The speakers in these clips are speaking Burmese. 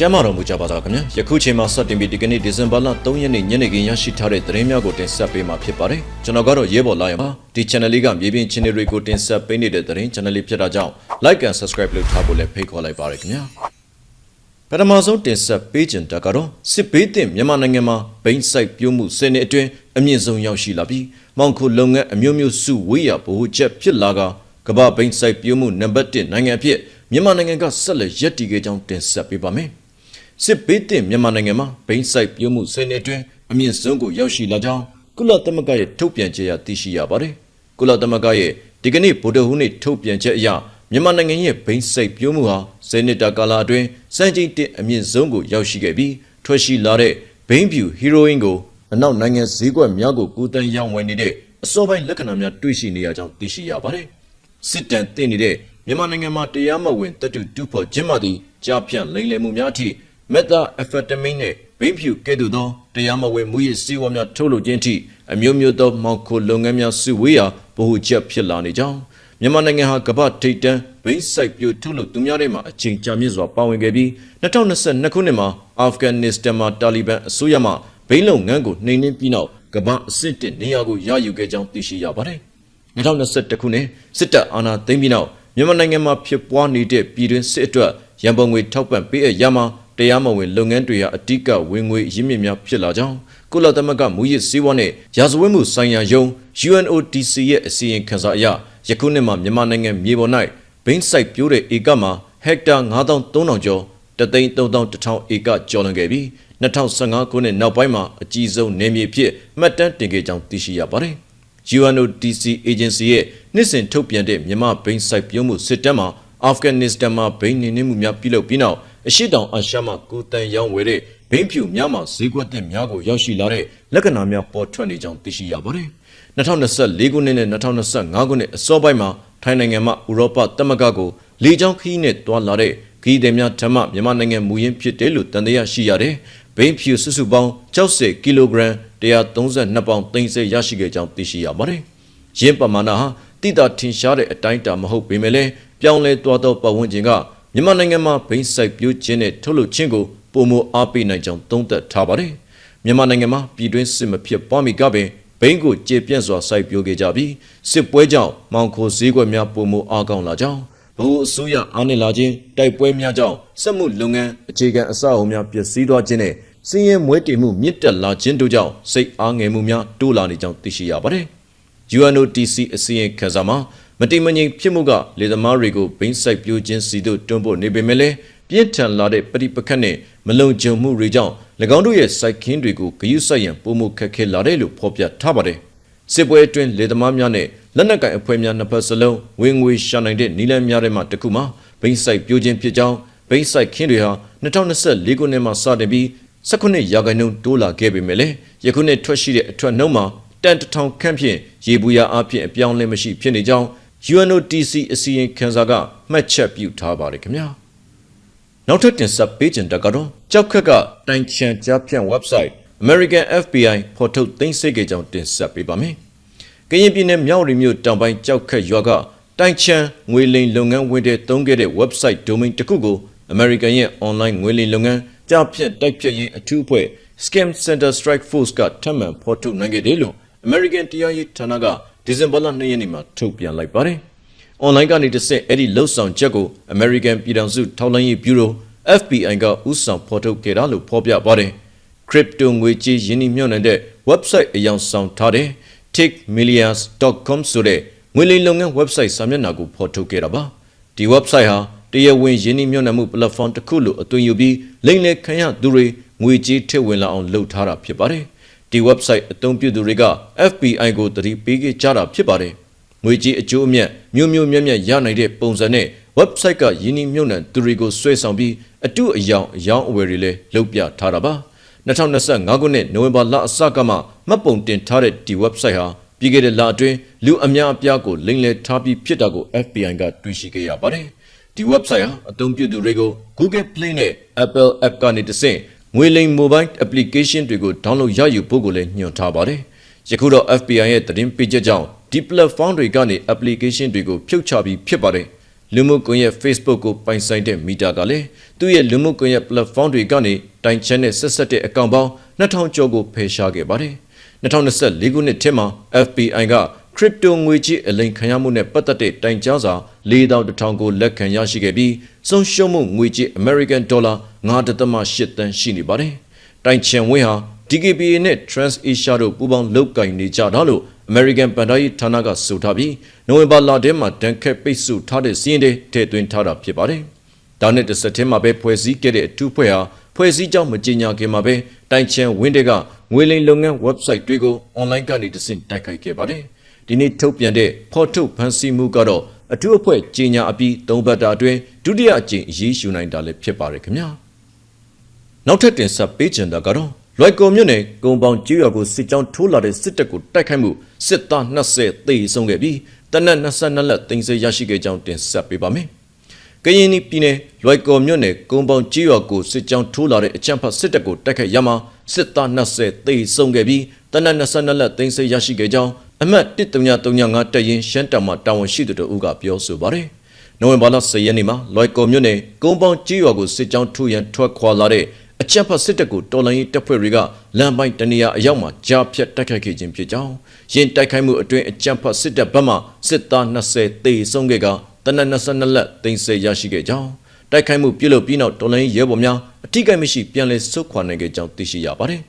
ကျမ်းမာတော်မူကြပါသားခင်ဗျာယခုချိန်မှာစတင်ပြီးဒီကနေ့ဒီဇင်ဘာလ3ရက်နေ့ညနေခင်းရရှိထားတဲ့သတင်းများကိုတင်ဆက်ပေးမှာဖြစ်ပါတယ်ကျွန်တော်ကတော့ရဲဘော်လာရပါဒီ channel လေးကမြေပြင် channel တွေကိုတင်ဆက်ပေးနေတဲ့သတင်း channel လေးဖြစ်တာကြောင့် like and subscribe လုပ်ထားဖို့လည်းဖိတ်ခေါ်လိုက်ပါရခင်ဗျာပထမဆုံးတင်ဆက်ပေးခြင်းတကတော့စစ်ဘေးသင့်မြန်မာနိုင်ငံမှာဘိန်းစိုက်ပြိုးမှုစနစ်အတွင်းအမြင့်ဆုံးရောက်ရှိလာပြီးမောင်ခိုလုပ်ငန်းအမျိုးမျိုးစုဝေးရဗဟိုချက်ဖြစ်လာကကမ္ဘာဘိန်းစိုက်ပြိုးမှုနံပါတ်1နိုင်ငံအဖြစ်မြန်မာနိုင်ငံကဆက်လက်ရည်တည်ခဲ့ကြောင်းတင်ဆက်ပေးပါမယ် စစ်ဘေးသင့်မြန်မာနိုင်ငံမှာဘိန်းစိုက်ပြိုးမှုစနစ်အတွင်းအမြင့်ဆုံးကိုရောက်ရှိလာကြောင်းကုလသမဂ္ဂရဲ့ထုတ်ပြန်ချက်အရသိရှိရပါတယ်ကုလသမဂ္ဂရဲ့ဒီကနေ့ဗုဒ္ဓဟူးနေ့ထုတ်ပြန်ချက်အရမြန်မာနိုင်ငံရဲ့ဘိန်းစိုက်ပြိုးမှုဟာစနစ်တာကာလအတွင်းစံချိန်တင်အမြင့်ဆုံးကိုရောက်ရှိခဲ့ပြီးထွက်ရှိလာတဲ့ဘိန်းဖြူဟီရိုအင်ကိုအနောက်နိုင်ငံဈေးကွက်များကိုကူးတန်းရောင်းဝယ်နေတဲ့အစောပိုင်းလက္ခဏာများတွေ့ရှိနေရကြောင်းသိရှိရပါတယ်။စစ်တမ်းတင်နေတဲ့မြန်မာနိုင်ငံမှာတရားမဝင်တပ်တူတူဖို့ကျင်းပသည့်ကြားဖြန့်လိမ်လည်မှုများအထိ မက်သာအဖက်တမင်းနဲ့ဘိန်းဖြူကဲ့သို့သောတရားမဝင်မူရစ်စီးပွားများထုတ်လုပ်ခြင်းအထိအမျိုးမျိုးသောမောက်ခိုလုပ်ငန်းများစုဝေးရာဗဟုချက်ဖြစ်လာနေကြောင်းမြန်မာနိုင်ငံဟာကမ္ဘာထိပ်တန်းဘိန်းစိုက်ပြိုထုတ်လုပ်သူများထဲမှာအချိန်ကြာမြင့်စွာပါဝင်ခဲ့ပြီး2022ခုနှစ်မှာအာဖဂန်နစ္စတန်မှာတာလီဘန်အစိုးရမှဘိန်းလုပ်ငန်းကိုနှိမ်နင်းပြီးနောက်ကမ္ဘာအဆင့်တစ်နေရာကိုရယူခဲ့ကြောင်းသိရှိရပါတယ်။2021ခုနှစ်စစ်တပ်အာဏာသိမ်းပြီးနောက်မြန်မာနိုင်ငံမှာဖြစ်ပွားနေတဲ့ပြည်တွင်းစစ်အတွက်ရန်ပုံငွေထောက်ပံ့ပေးအပ်ရမှာ တရားမဝင်လုပ်ငန်းတွေဟာအတိကဝင်ငွေရင်းမြစ်များဖြစ်လာကြောင်းကုလသမဂ္ဂမူရစ်စည်းဝါးနဲ့ရာဇဝတ်မှုဆိုင်ရာယုံ UNODC ရဲ့အစီရင်ခံစာအရယခုနှစ်မှာမြန်မာနိုင်ငံမြေပေါ်၌ဘိန်းစိုက်ပြိုးတဲ့ဧကမှာဟက်တာ9300ကျော်တသိန်း3100ဧကကျော်လွန်ခဲ့ပြီး2015ခုနှစ်နောက်ပိုင်းမှာအကြီးဆုံးနေမြေဖြစ်မှတ်တမ်းတင်ခဲ့ကြောင်းသိရှိရပါတယ်။ UNODC agency ရဲ့နှစ်စဉ်ထုတ်ပြန်တဲ့မြန်မာဘိန်းစိုက်ပြုံးမှုစစ်တမ်းမှာအာဖဂန်နစ္စတန်မှာဘိန်းနေနေမှုများပြုလုပ်ပြီးနောက် အရှိတောင်အာရှမှာကိုတန်ရောင်းဝယ်တဲ့ဘိန်းဖြူများမှာဈေးကွက်တဲ့များကိုရောက်ရှိလာတဲ့လက္ခဏာများပေါ်ထွက်နေကြောင်းသိရှိရပါတယ်။2024ခုနှစ်နဲ့2025ခုနှစ်အစောပိုင်းမှာထိုင်းနိုင်ငံမှဥရောပသမဂ္ဂကိုလေကြောင်းခရီးနဲ့တွာလာတဲ့ခရီးသည်များဓမ္မမြန်မာနိုင်ငံမူရင်းဖြစ်တယ်လို့တန်တရားရှိရတယ်။ဘိန်းဖြူစုစုပေါင်း60ကီလိုဂရမ်132ပေါင်သိန်းစိရရှိခဲ့ကြောင်းသိရှိရပါတယ်။ရင်းပမာဏဟာတိတာထင်ရှားတဲ့အတိုင်းအတာမဟုတ်ပေမဲ့လည်းပြောင်းလဲသွားသောပတ်ဝန်းကျင်က မြန်မာနိုင်ငံမှာဘိန်းစိုက်ပြိုးခြင်းနဲ့ထုတ်လုပ်ခြင်းကိုပုံမအားပေးနိုင်ကြောင်းသုံးသပ်ထားပါတယ်။မြန်မာနိုင်ငံမှာပြည်တွင်းစစ်မဖြစ်ပွားမီကပင်ဘိန်းကိုကျေပြန့်စွာစိုက်ပျိုးခဲ့ကြပြီးစစ်ပွဲကြောင့်မောင်ခိုဈေးကွက်များပုံမအားကောင်းလာကြောင်းဘဟုအစိုးရအားနည်းလာခြင်းတိုက်ပွဲများကြောင့်စက်မှုလုပ်ငန်းအခြေခံအဆောက်အအုံများပျက်စီးသွားခြင်းနဲ့စည်ရင်မွဲတေမှုမြင့်တက်လာခြင်းတို့ကြောင့်စိတ်အားငယ်မှုများတိုးလာနေကြောင်းသိရှိရပါတယ်။ UNODC အစီရင်ခံစာမှာ မတိမငြိမ်ဖြစ်မှုကလေသမားတွေကိုဘိန်းစိုက်ပြိုးခြင်းစီတို့တွန်းပို့နေပေမဲ့လည်းပြင်းထန်လာတဲ့ပဋိပက္ခနဲ့မလုံခြုံမှုတွေကြောင့်၎င်းတို့ရဲ့စိုက်ခင်းတွေကိုဂရုစိုက်ရန်ပုံမှုခက်ခဲလာတယ်လို့ဖော်ပြထားပါတယ်။စစ်ပွဲအတွင်းလေသမားများနဲ့လက်နက်ကင်အဖွဲ့များနှစ်ဖက်စလုံးဝင်ငွေရှာနိုင်တဲ့နီလန်းများထဲမှာတစ်ခုမှာဘိန်းစိုက်ပြိုးခြင်းဖြစ်ကြောင်းဘိန်းစိုက်ခင်းတွေဟာ2024ခုနှစ်မှာစတင်ပြီး19ရာခိုင်နှုန်းတိုးလာခဲ့ပေမဲ့လည်းယခုနှစ်ထွက်ရှိတဲ့အထွက်နှုန်းမှာတန်တထောင်ခန့်ဖြင့်ရေဘူးရအဖြစ်အပြောင်းလဲမရှိဖြစ်နေကြောင်း UNODC အစီရင်ခံစာကမှတ်ချက်ပြုထားပါတယ်ခင်ဗျာနောက်ထပ်တင်ဆက်ပေးခြင်းတကတော့ကြောက်ခက်ကတိုင်ချန်ကြားဖြန့် website American FBI ဖော်ထုတ်သိမ်းဆည်းခဲ့ကြောင်းတင်ဆက်ပေးပါမယ်ကရင်ပြည်နယ်မြောက်ရီမြို့တောင်ပိုင်းကြောက်ခက်ရွာကတိုင်ချန်ငွေလိမ်လုပ်ငန်းဝင်တဲ့တုံးခဲ့တဲ့ website domain တစ်ခုကို American ရဲ့ online ငွေလိမ်လုပ်ငန်းကြောက်ဖြန့်တိုက်ဖြတ်ရေးအထူးအဖွဲ့ Scam Center Strike Force ကထပ်မံဖော်ထုတ်နိုင်ခဲ့တယ်လို့ American တရားရေးဌာနက ဒီဇင်ဘာလ2ရက်နေ့မှာထုတ်ပြန်လိုက်ပါတယ်။ online ကနေတစ်ဆက်အဲ့ဒီလှုပ်ဆောင်ချက်ကို American ပြည်ထောင်စုထောက်လှမ်းရေး Bureau FBI ကဥဆောင်ဖော်ထုတ်ခဲ့တာလို့ဖော်ပြပါတယ်။ crypto ငွေကြေးယင်းနှိမ့်ညွှန်တဲ့ website အယောင်ဆောင်ထားတဲ့ tickmillions.com ဆိုတဲ့ငွေလိမ်လုပ်ငန်း website စာမျက်နှာကိုဖော်ထုတ်ခဲ့တာပါ။ဒီ website ဟာတရားဝင်ယင်းနှိမ့်ညွှန်မှု platform တစ်ခုလို့အသွင်ယူပြီးလိမ့်လေခံရသူတွေငွေကြေးထည့်ဝင်လာအောင်လုပ်ထားတာဖြစ်ပါတယ်။ ဒီ website အသုံးပြုသူတွေက FBI ကိုတတိပေးခဲ့ကြတာဖြစ်ပါတယ်။ငွေကြေးအကျိုးအမြတ်မျိုးမျိုးမြတ်မြတ်ရနိုင်တဲ့ပုံစံနဲ့ website ကယင်းနှိမ့်ညွှန်သူတွေကိုဆွဲဆောင်ပြီးအတုအယောင်အယောင်အဝယ်တွေလည်းလုပ်ပြထားတာပါ2025ခုနှစ်နိုဝင်ဘာလအစကမှမှတ်ပုံတင်ထားတဲ့ဒီ website ဟာပြီးခဲ့တဲ့လအတွင်းလူအများအပြားကိုလိမ်လည်ထားပြီးဖြစ်တာကို FBI ကတွေ့ရှိခဲ့ရပါတယ်ဒီ website ဟာအသုံးပြုသူတွေကို Google Play နဲ့ Apple App ကနေတဆင့် ငွေလိမ် mobile application တွေကို download ရယူဖို့ကိုလည်းညွှန်ထားပါတယ်ယခုတော့ FBI ရဲ့သတင်းပေးချက်ကြောင့်ဒီ platform တွေကနေ application တွေကိုဖြုတ်ချပြီးဖြစ်ပါတယ်လူမှုကွန်ရက် Facebook ကိုပိုင်ဆိုင်တဲ့မီတာကလည်းသူ့ရဲ့လူမှုကွန်ရက် platform တွေကနေတိုင်ချန်နဲ့ဆက်ဆက်တဲ့အကောင့်ပေါင်း2000ကျော်ကိုဖယ်ရှားခဲ့ပါတယ်။2024ခုနှစ်ထဲမှာ FBI က crypto ငွေကြေးအလိမ်ခံရမှုနဲ့ပတ်သက်တဲ့တိုင်ကြားစာ4100ကိုလက်ခံရရှိခဲ့ပြီးဆုံးရှုံးမှုငွေကြေး American Dollar 9.8တန်းရှိနေပါတယ်။တိုင်ချန်ဝင်းဟာ DKBA နဲ့ TransAsia တို့ပူးပေါင်းလုပ်ကိုင်နေကြတာလို့ American ဗန်ဒါယီဌာနကဆိုထားပြီးနိုဝင်ဘာလထဲမှာဒဏ်ခတ်ပိတ်ဆို့ထားတဲ့စီးရင်တွေထည့်သွင်းထားတာဖြစ်ပါတယ်။ဒါနဲ့တစ်ဆက်တည်းမှာပဲဖွဲ့စည်းခဲ့တဲ့အထူးဖွဲ့ဟာဖွဲ့စည်းကြောင်းမကြေညာခင်မှာပဲတိုင်ချန်ဝင်းတွေကငွေလိမ်လုပ်ငန်း website တွေကို online ကနေတဆင့်တိုက်ခိုက်ခဲ့ပါတယ်။ ဒီနေ့ထုတ်ပြန်တဲ့ဖော်ထုတ်ဖန်ဆီးမှုကတော့အထူးအဖွဲ့ကြေညာအပြီးသုံးပတ်တာအတွင်းဒုတိယအကြိမ်အရေးယူနိုင်တာလည်းဖြစ်ပါတယ်ခင်ဗျာ။နောက်ထပ်တင်ဆက်ပေးချင်တာကတော့လွိုက်ကော်မြို့နယ်ကုံပေါင်ကျွော်ကိုစစ်ကြောင်းထိုးလာတဲ့စစ်တပ်ကိုတိုက်ခိုက်မှုစစ်သား20သေဆုံးခဲ့ပြီးတနက်22လက်တင်ဆက်ရရှိခဲ့ကြောင်းတင်ဆက်ပေးပါမယ်။ကရင်ပြည်နယ်လွိုက်ကော်မြို့နယ်ကုံပေါင်ကျွော်ကိုစစ်ကြောင်းထိုးလာတဲ့အကြမ်းဖက်စစ်တပ်ကိုတိုက်ခိုက်ရမှာစစ်သား20သေဆုံးခဲ့ပြီးတနက်22လက်တင်ဆက်ရရှိခဲ့ကြောင်း အမတ်1335တပ်ရင်းရှမ်းတောင်မှတာဝန်ရှိသူတို့ကပြောဆိုပါတယ်။နိုဝင်ဘာလ10ရက်နေ့မှာလွိုက်ကော်မြို့နယ်ကုံပေါင်ကျွော်ကိုစစ်ကြောင်းထိုးရန်ထွက်ခွာလာတဲ့အကြံဖတ်စစ်တပ်ကိုတော်လိုင်းရေးတပ်ဖွဲ့တွေကလမ်းပိုင်းတနေရာအရောက်မှာကြားဖြတ်တိုက်ခိုက်ခဲ့ခြင်းဖြစ်ကြောင်းရင်တိုက်ခိုက်မှုအတွင်းအကြံဖတ်စစ်တပ်ဘက်မှစစ်သား20သေဆုံးခဲ့ကတနက်22လက်တင်ဆက်ရရှိခဲ့ကြောင်းတိုက်ခိုက်မှုပြုလုပ်ပြီးနောက်တော်လိုင်းရဲဘော်များအထိကိမရှိပြန်လည်ဆုတ်ခွာနိုင်ခဲ့ကြောင်းသိရှိရပါတယ်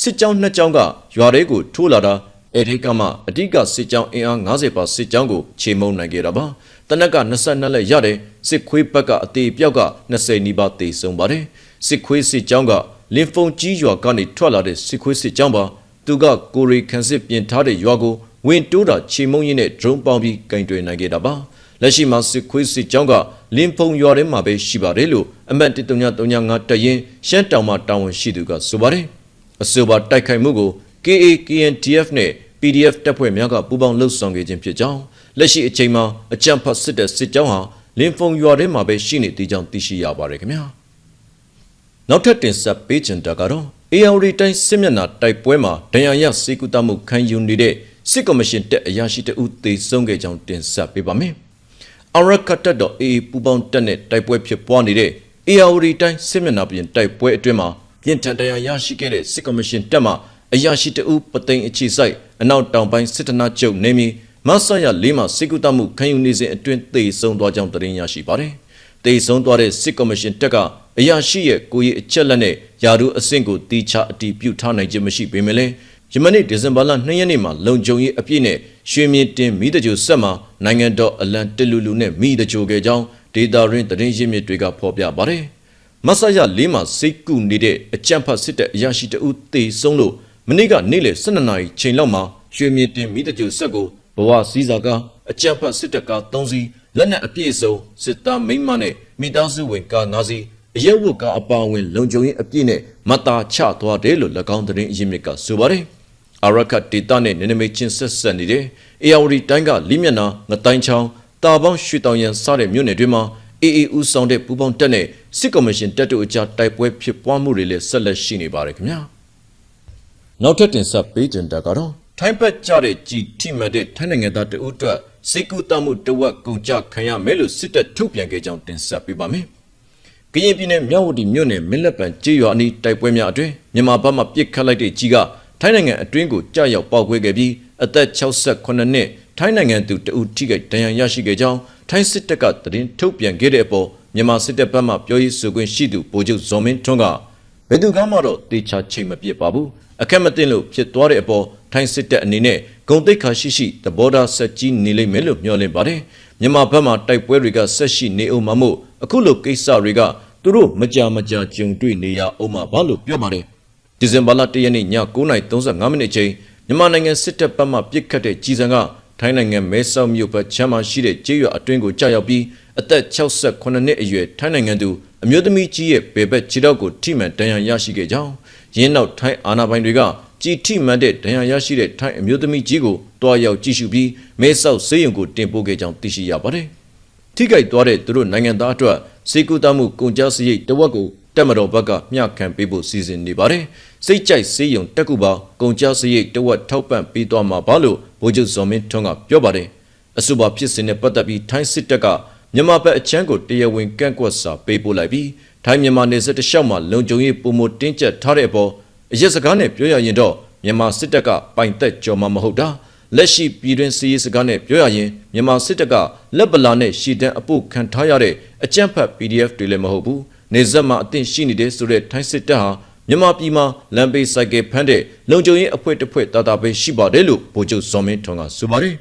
စစ်ကြောင်းနှစ်ကြောင်းကရွာတွေကိုထိုးလာတာ အဲ့ဒီကမှအဓိကစစ်ကြောင်းအင်အား90ပါစစ်ကြောင်းကိုခြေမုံနိုင်ခဲ့တာပါတနက်က22လက်ရတဲ့စစ်ခွေးဘက်ကအသေးပြောက်က20နီးပါးသေဆုံးပါတယ်စစ်ခွေးစစ်ကြောင်းကလင်ဖုန်ကြီးရွာကနေထွက်လာတဲ့စစ်ခွေးစစ်ကြောင်းပါသူကကိုရီခန်စစ်ပြင်ထားတဲ့ရွာကိုဝင်တိုးတာချေမုံရင်နဲ့ drone ပေါင်းပြီးကင်တွယ်နိုင်ခဲ့တာပါလက်ရှိမှာစစ်ခွေးစစ်ကြောင်းကလင်ဖုန်ရွာထဲမှာပဲရှိပါတယ်လို့အမတ်1335တရင်ရှမ်းတောင်မှတာဝန်ရှိသူကဆိုပါတယ်အဆိုပါတိုက်ခိုက်မှုကို KA KNTF နဲ့ PDF တပ်ဖွဲ့များကပူးပေါင်းလှုပ်ဆောင်ခဲ့ခြင်းဖြစ်ကြောင်းလက်ရှိအချိန်မှာအကြံဖတ်စစ်တဲ့စစ်ကြောင်းဟာလင်ဖုန်ရွာထဲမှာပဲရှိနေသေးကြောင်းသိရှိရပါတယ်ခင်ဗျာနောက်ထပ်တင်ဆက်ပေးချင်တာကတော့ AOD တိုင်းစစ်မျက်နှာတိုက်ပွဲမှာဒဏ်ရာရစေကူတမှုခံယူနေတဲ့စစ်ကော်မရှင်တက်အရာရှိတဦးသေဆုံးခဲ့ကြောင်းတင်ဆက်ပေးပါမယ်။အရကတ်တော် AA ပူပေါင်းတက်နဲ့တိုက်ပွဲဖြစ်ပွားနေတဲ့ AOD တိုင်းစစ်မျက်နှာပြင်တိုက်ပွဲအတွင်းမှာပြင်ထန်ဒဏ်ရာရရှိခဲ့တဲ့စစ်ကော်မရှင်တက်မှ အရာရှိတဦးပသိမ်အခြေဆိုင်အနောက်တောင်ပိုင်းစစ်တနာချုပ်နေမီမဆရလေးမှာစေကူတမှုခံယူနေစဉ်အတွင်းသေဆုံးသွားကြောင်းသတင်းရရှိပါတယ်။သေဆုံးသွားတဲ့စစ်ကော်မရှင်တက်ကအရာရှိရဲ့ကိုရီအချက်လက်နဲ့ယာဒူအဆင့်ကိုတီချအတီးပြုတ်ထားနိုင်ခြင်းမရှိပေမဲ့လည်းယမနေ့ဒီဇင်ဘာလ2ရက်နေ့မှာလုံခြုံရေးအပြည့်နဲ့ရွှေမြင့်တင်မိတကြိုဆက်မှာနိုင်ငံတော်အလံတလူလူနဲ့မိတကြိုခဲ့ကြောင်းဒေတာရင်းသတင်းရင်းမြစ်တွေကဖော်ပြပါတယ်။မဆရလေးမှာစိတ်ကူနေတဲ့အကြံဖတ်စစ်တဲ့အရာရှိတဦးသေဆုံးလို့ မနေ့ကနေ့လယ်12နာရီချိန်လောက်မှာရွှေမြင့်တင်မိတကြိုဆက်ကိုဘဝစည်းစာကအကြံဖတ်စစ်တပ်က3စီးလက်နက်အပြည့်စုံစစ်သားမိမနဲ့မိသားစုဝင်ကား9စီးအရက်ဝတ်ကအပါအဝင်လုံခြုံရေးအပြည့်နဲ့မတာချသွားတယ်လို့၎င်းသတင်းအရင်းမြစ်ကဆိုပါတယ်။အာရခတ်ဒေတာနဲ့နနမိတ်ချင်းဆက်ဆက်နေတဲ့အေယာဝတီတိုင်းကလိမျက်နာငတိုင်းချောင်းတာပေါင်းရွှေတောင်ရန်စတဲ့မြို့နယ်တွေမှာအေအေဦးဆောင်တဲ့ပူပေါင်းတက်နဲ့စစ်ကော်မရှင်တက်တို့အကြားတိုက်ပွဲဖြစ်ပွားမှုတွေလည်းဆက်လက်ရှိနေပါတယ်ခင်ဗျာ။ နောက်ထပ်တင်ဆက်ပေးကြတာကတော့ထိုင်းဘက်ကြတဲ့ကြည်ထိမှတ်တဲ့ထိုင်းနိုင်ငံသားတဦးအတွက်စေကူတမှုတဝက်ကုန်ကြခံရမယ်လို့စစ်တပ်ထုတ်ပြန်ခဲ့ကြောင်းတင်ဆက်ပေးပါမယ်။ကရင်ပြည်နယ်မြောက်ဝတီမြို့နယ်မင်းလက်ပံကျေးရွာအနီးတိုက်ပွဲများအတွင်းမြန်မာဘက်မှပစ်ခတ်လိုက်တဲ့ကြီးကထိုင်းနိုင်ငံအတွင်းကိုကြာရောက်ပေါက်ကွဲခဲ့ပြီးအသက်68နှစ်ထိုင်းနိုင်ငံသူတဦးထိခိုက်ဒဏ်ရာရရှိခဲ့ကြောင်းထိုင်းစစ်တပ်ကသတင်းထုတ်ပြန်ခဲ့တဲ့အပေါ်မြန်မာစစ်တပ်ဘက်မှပြောရေးဆိုခွင့်ရှိသူဗိုလ်ချုပ်ဇော်မင်းထွန်းကဘယ်သူကမှတော့တေချာချိန်မပြစ်ပါဘူး အခက်မတင်လို့ဖြစ်သွားတဲ့အပေါ်ထိုင်းစစ်တပ်အနေနဲ့ဂုံတိတ်ခါရှိရှိသဘောထားဆက်ကြီးနေလိမ့်မယ်လို့မျှော်လင့်ပါတယ်မြန်မာဘက်မှတိုက်ပွဲတွေကဆက်ရှိနေအောင်မမို့အခုလိုကိစ္စတွေကသူတို့မကြာမကြာကြုံတွေ့နေရအောင်မှာဘာလို့ပြောပါတယ်ဒီဇင်ဘာလ၁ရက်နေ့ည9:35မိနစ်ချိန်မြန်မာနိုင်ငံစစ်တပ်ဘက်မှပစ်ခတ်တဲ့ကြီးစံကထိုင်းနိုင်ငံမဲဆောက်မြို့ဘက်ချမ်းမရှိတဲ့ကျေးရွာအတွင်းကိုကြာရောက်ပြီးအသက်68နှစ်အရွယ်ထိုင်းနိုင်ငံသူအမျိုးသမီးကြီးရဲ့ဘယ်ဘက်ခြေထောက်ကိုထိမှန်ဒဏ်ရာရရှိခဲ့ကြောင်း ရင်းနောက်ထိုင်းအာဏာပိုင်တွေကကြည်ထိမှန်တဲ့ဒဏ်ရာရရှိတဲ့ထိုင်းအမျိုးသမီးကြီးကိုတွားရောက်ကြည့်ရှုပြီးမဲဆောက်ဆေးရုံကိုတင်ပို့ခဲ့ကြောင်းသိရှိရပါတယ်။ထိခိုက်သွားတဲ့သူတို့နိုင်ငံသားအတွက်စေကူတမှုကုန်ကြစရိတ်တဝက်ကိုတက်မတော်ဘက်ကမျှခံပေးဖို့စီစဉ်နေပါတယ်။စိတ်ကြိုက်စေးရုံတက်ကူပါကုန်ကြစရိတ်တဝက်ထောက်ပံ့ပေးသွားမှာပါလို့ဗိုလ်ချုပ်ဇော်မင်းထွန်းကပြောပါတယ်။အဆိုပါဖြစ်စဉ်နဲ့ပတ်သက်ပြီးထိုင်းစစ်တပ်ကမြန်မာဘက်အချမ်းကိုတရားဝင်ကန့်ကွက်စာပေးပို့လိုက်ပြီး ထိုင်းမြန်မာနယ်စပ်တစ်လျှောက်မှာလုံခြုံရေးပုံမတင်းကျပ်ထားတဲ့အပေါ်အရက်စကားနဲ့ပြောရရင်တော့မြန်မာစစ်တပ်ကပိုင်သက်ကြော်မှမဟုတ်တာလက်ရှိပြည်တွင်းစီးရေးစကားနဲ့ပြောရရင်မြန်မာစစ်တပ်ကလက်ပလာနဲ့ရှီတန်းအပုတ်ခံထားရတဲ့အကြမ်းဖက် PDF တွေလည်းမဟုတ်ဘူးနေဆက်မှာအသင့်ရှိနေတဲ့ဆိုတဲ့ထိုင်းစစ်တပ်ဟာမြန်မာပြည်မှာလမ်းဘေးစိုက်ကယ်ဖမ်းတဲ့လုံခြုံရေးအဖွဲ့တစ်ဖွဲ့တာတာပဲရှိပါတယ်လို့ဗိုလ်ချုပ်ဇော်မင်းထွန်းကဆိုပါတယ်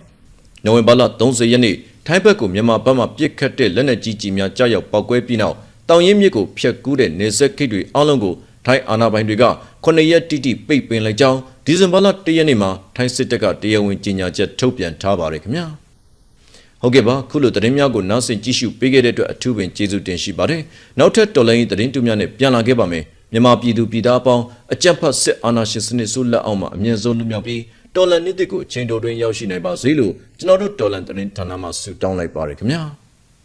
နိုဝင်ဘာလ30ရက်နေ့ထိုင်းဘက်ကိုမြန်မာဘက်မှပြစ်ခတ်တဲ့လက်နက်ကြီးကြီးများကြားရောက်ပောက်ကွဲပြီးနောက် တောင်ရင်မြစ်ကိုဖျက်ကူးတဲ့နေဆက်ခိတ်တွေအလုံးကိုထိုင်းအာဏာပိုင်တွေက9ရက်တိတိပိတ်ပင်လိုက်ကြောင်းဒီဇင်ဘာလ1ရက်နေ့မှာထိုင်းစစ်တပ်ကတရားဝင်ကြေညာချက်ထုတ်ပြန်ထားပါတယ်ခင်ဗျာဟုတ်ကဲ့ပါခုလိုသတင်းများကိုနောက်ဆင်ကြည့်ရှုပေးခဲ့တဲ့အတွက်အထူးပင်ကျေးဇူးတင်ရှိပါတယ်နောက်ထပ်တော်လိုင်းရေးသတင်းတူများနဲ့ပြန်လာခဲ့ပါမယ်မြန်မာပြည်သူပြည်သားအပေါင်းအကြက်ဖတ်စစ်အာဏာရှင်စနစ်ဆိုးလက်အောက်မှာအမြင့်ဆုံးလွတ်မြောက်ပြီးတော်လန်နှစ်တစ်ကိုအချိန်တော်တွင်ရောက်ရှိနိုင်ပါစေလို့ကျွန်တော်တို့တော်လန်သတင်းဌာနမှဆုတောင်းလိုက်ပါရခင်ဗျာ